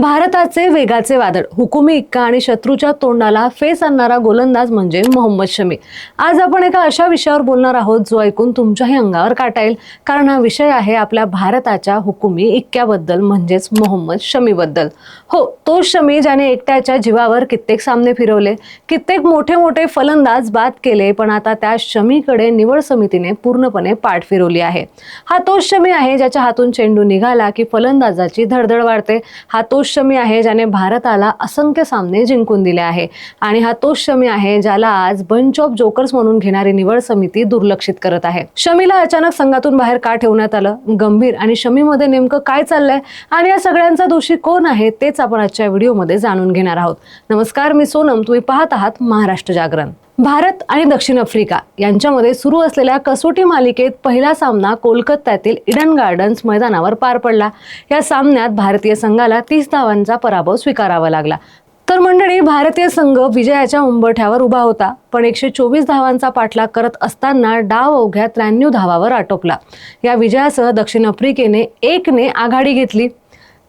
भारताचे वेगाचे वादळ हुकुमी इक्का आणि शत्रूच्या तोंडाला फेस आणणारा गोलंदाज म्हणजे मोहम्मद शमी. आज आपण एका अशा विषयावर बोलणार आहोत जो ऐकून तुमच्याही अंगावर काटा येईल. कारण हा विषय आहे आपल्या भारताच्या हुकुमी इक्क्याबद्दल म्हणजेच मोहम्मद शमीबद्दल. हो तो शमी ज्याने एकट्याच्या जीवावर कित्येक सामने फिरवले कित्येक मोठे मोठे फलंदाज बाद केले पण आता त्या शमीकडे निवड समितीने पूर्णपणे पाठ फिरवली आहे. हा तोच शमी आहे ज्याच्या हातून चेंडू निघाला की फलंदाजाची धडधड वाढते. हा तो शमी आहे ज्याने भारताला असंख्य सामने जिंकून दिले आहे. आणि हा तोच शमी आहे ज्याला आज बंच ऑफ जोकर्स म्हणून घेणारी निवड समिती दुर्लक्षित करत आहे. शमीला अचानक संघातून बाहेर का ठेवण्यात आलं? गंभीर. आणि शमीमध्ये नेमकं काय चाललंय? आणि या सगळ्यांचा दोषी कोण आहे? तेच आपण आजच्या व्हिडिओमध्ये जाणून घेणार आहोत. नमस्कार मी सोनम. तुम्ही पाहत आहात महाराष्ट्र जागरण. भारत आणि दक्षिण आफ्रिका यांच्यामध्ये सुरू असलेल्या कसोटी मालिकेत पहिला सामना कोलकात्यातील इडन गार्डन्स मैदानावर पार पडला. या सामन्यात भारतीय संघाला तीस धावांचा पराभव स्वीकारावा लागला. तर मंडळी भारतीय संघ विजयाच्या उंबरठ्यावर उभा होता पण एकशे चोवीस धावांचा पाठलाग करत असताना डाव अवघ्या त्र्याण्णव धावावर आटोपला. या विजयासह दक्षिण आफ्रिकेने एकने आघाडी घेतली.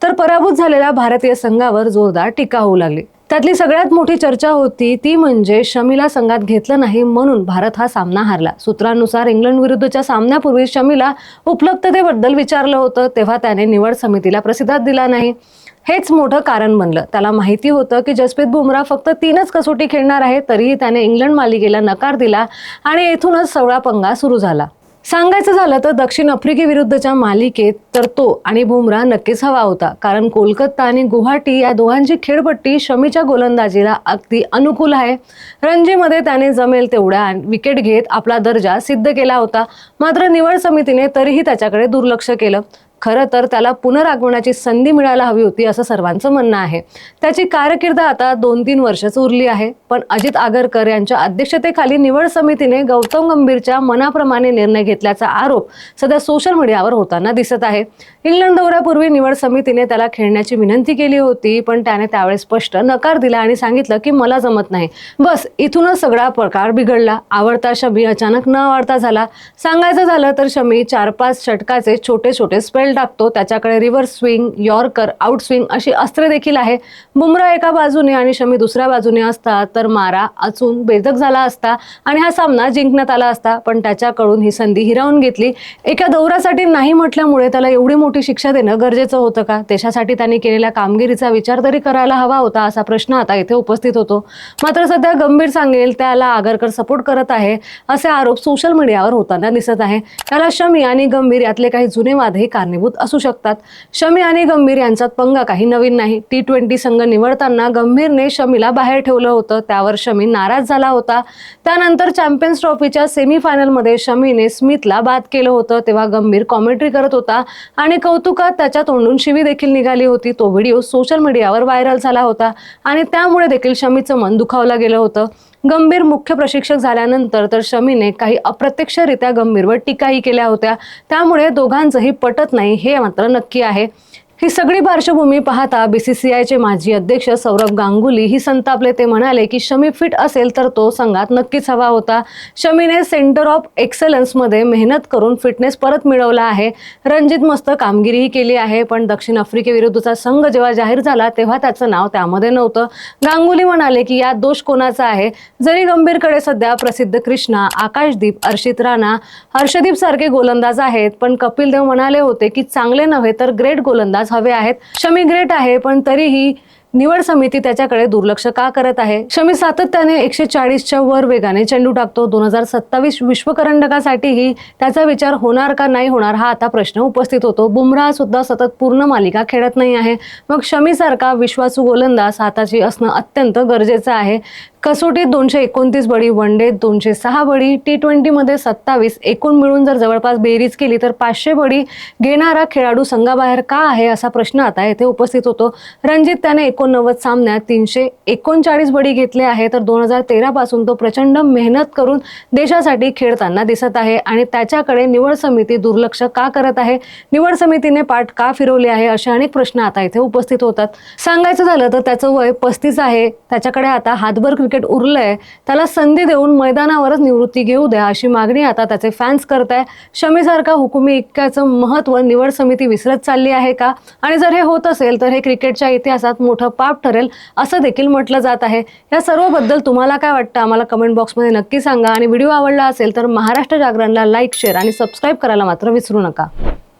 तर पराभूत झालेल्या भारतीय संघावर जोरदार टीका होऊ लागली. त्यातली सगळ्यात मोठी चर्चा होती ती म्हणजे शमीला संघात घेतलं नाही म्हणून भारत हा सामना हारला. सूत्रांनुसार इंग्लंड विरुद्धच्या सामन्यापूर्वी शमीला उपलब्धतेबद्दल विचारलं होतं तेव्हा त्याने निवड समितीला प्रतिसाद दिला नाही. हेच मोठं कारण बनलं. त्याला माहिती होतं की जसप्रीत बुमराह फक्त तीनच कसोटी खेळणार आहे तरीही त्याने इंग्लंड मालिकेला नकार दिला आणि येथूनच सवळा पंगा सुरू झाला. सांगायचं झालं तर दक्षिण आफ्रिकेविरुद्धच्या मालिकेत तर तो आणि बुमराह नक्कीच हवा होता. कारण कोलकाता आणि गुवाहाटी या दोघांची खेळपट्टी शमीच्या गोलंदाजीला अगदी अनुकूल आहे. रणजीमध्ये त्याने जमेल तेवढ्या विकेट घेत आपला दर्जा सिद्ध केला होता. मात्र निवड समितीने तरीही त्याच्याकडे दुर्लक्ष केलं. खरं तर त्याला पुनरागमनाची संधी मिळायला हवी होती असं सर्वांचं म्हणणं आहे. त्याची कारकीर्द आता दोन तीन वर्षच उरली आहे. पण अजित आगरकर यांच्या अध्यक्षतेखाली निवड समितीने गौतम गंभीरच्या मनाप्रमाणे निर्णय घेतल्याचा आरोप सध्या सोशल मीडियावर होताना दिसत आहे. इंग्लंड दौऱ्यापूर्वी निवड समितीने त्याला खेळण्याची विनंती केली होती पण त्याने त्यावेळेस स्पष्ट नकार दिला आणि सांगितलं की मला जमत नाही. बस इथूनच सगळा प्रकार बिघडला. आवडता शमी अचानक न आवडता झाला. सांगायचं झालं तर शमी चार पाच षटकाचे छोटे छोटे स्पेल टाकतो त्याच्याकडे reverse swing yorker outswing अशी अस्त्रे देखील आहे. बुमरा एका बाजूने आणि शमी दुसऱ्या बाजूने असता तर मारा अचून बेधक झाला असता आणि हा सामना जिंकण्यात आला असता. पण त्याच्याकडून ही संधी हिरावून घेतली. एका दौऱ्यासाठी नाही म्हटल्यामुळे त्याला एवढी मोठी शिक्षा देणं गरजेचं होतं का? देशासाठी त्यांनी केलेल्या कामगिरीचा विचार तरी करायला हवा होता असा प्रश्न आता इथे उपस्थित होतो. मात्र सध्या गंभीर सांगेल त्याला आगरकर सपोर्ट करत आहे असे आरोप सोशल मीडियावर होताना दिसत आहे. त्याला शमी आणि गंभीर यातले काही जुने वादही कारणीभूत असू शकतात. शमी आणि गंभीर यांच्यात पंगा काही नवीन नाही. टी ट्वेंटी संघ निवडताना गंभीरने शमीला बाहेर ठेवलं होतं. त्यावर शमी नाराज झाला होता. त्यानंतर चॅम्पियन्स ट्रॉफीच्या सेमीफायनलमध्ये शमीने स्मिथला बाद केलं होतं. तेव्हा गंभीर कॉमेंट्री करत होता आणि कौतुकात त्याच्या तोंडून शिवी देखील निघाली होती. तो व्हिडिओ सोशल मीडियावर व्हायरल झाला होता आणि त्यामुळे देखील शमीचं मन दुखावलं गेलं होतं. गंभीर मुख्य प्रशिक्षक झाल्यानंतर तर शमीने काही अप्रत्यक्षरित्या गंभीरवर टीकाही केल्या होत्या. त्यामुळे दोघांचंही पटत नाही हे मात्र नक्की आहे. ही सगळी पार्श्वभूमी पाहता बीसीसीआयचे माजी अध्यक्ष सौरभ गांगुली ही संतापले. ते म्हणाले की शमी फिट असेल तर तो संघात नक्कीच हवा होता. शमीने सेंटर ऑफ एक्सलन्समध्ये मेहनत करून फिटनेस परत मिळवला आहे. रणजित मस्त कामगिरीही केली आहे पण दक्षिण आफ्रिकेविरुद्धचा संघ जेव्हा जाहीर झाला तेव्हा त्याचं नाव त्यामध्ये नव्हतं. गांगुली म्हणाले की यात दोष कोणाचा आहे? जरी गंभीरकडे सध्या प्रसिद्ध कृष्णा आकाशदीप अर्षित राणा हर्षदीप सारखे गोलंदाज आहेत पण कपिल देव म्हणाले होते की चांगले नव्हे तर ग्रेट गोलंदाज हवे आहेत. शमी ग्रेट आहे पण तरीही निवड समिती त्याच्याकडे दुर्लक्ष का करत आहे? शमी सातत्याने एकशे चाळीसच्या वर वेगाने चेंडू टाकतो. दोन हजार सत्तावीस विश्वकरंडकासाठीही त्याचा विचार होणार का नाही होणार हा आता प्रश्न उपस्थित होतो. बुमराह सुद्धा सतत पूर्ण मालिका खेळत नाही आहे. मग शमीसारखा विश्वासू गोलंदाज हाताची असणं अत्यंत गरजेचं आहे. कसोटीत दोनशे एकोणतीस बळी वन डे दोनशे सहा बळी टी ट्वेंटीमध्ये सत्तावीस एकूण मिळून जर जवळपास बेरीज केली तर पाचशे बळी घेणारा खेळाडू संघाबाहेर का आहे असा प्रश्न आता येथे उपस्थित होतो. रणजित त्याने एकोणनव्वद सामन्यात तीनशे एकोणचाळीस बळी घेतले आहे तर दोन हजार तेरा पासून तो प्रचंड मेहनत करून देशासाठी खेळताना दिसत आहे आणि त्याच्याकडे निवड समिती दुर्लक्ष का करत आहे? निवड समितीने पाठ का फिरवली आहे? असे अनेक प्रश्न आता इथे उपस्थित होतात. सांगायचं झालं तर त्याचं वय पस्तीस आहे. त्याच्याकडे आता हातभर क्रिकेट क्रिकेट उरलंय त्याला संधी देऊन मैदानावरच निवृत्ती घेऊ द्या अशी मागणी आता त्याचे फॅन्स करत आहे शमीसारखा हुकुमी इतक्याचं महत्त्व निवड समिती विसरत चालली आहे का? आणि जर हे होत असेल तर हे क्रिकेटच्या इतिहासात मोठं पाप ठरेल असं देखील म्हटलं जात आहे. या सर्वबद्दल तुम्हाला काय वाटतं? आम्हाला कमेंट बॉक्समध्ये नक्की सांगा. आणि व्हिडिओ आवडला असेल तर महाराष्ट्र जागरणला लाईक शेअर आणि सबस्क्राईब करायला मात्र विसरू नका.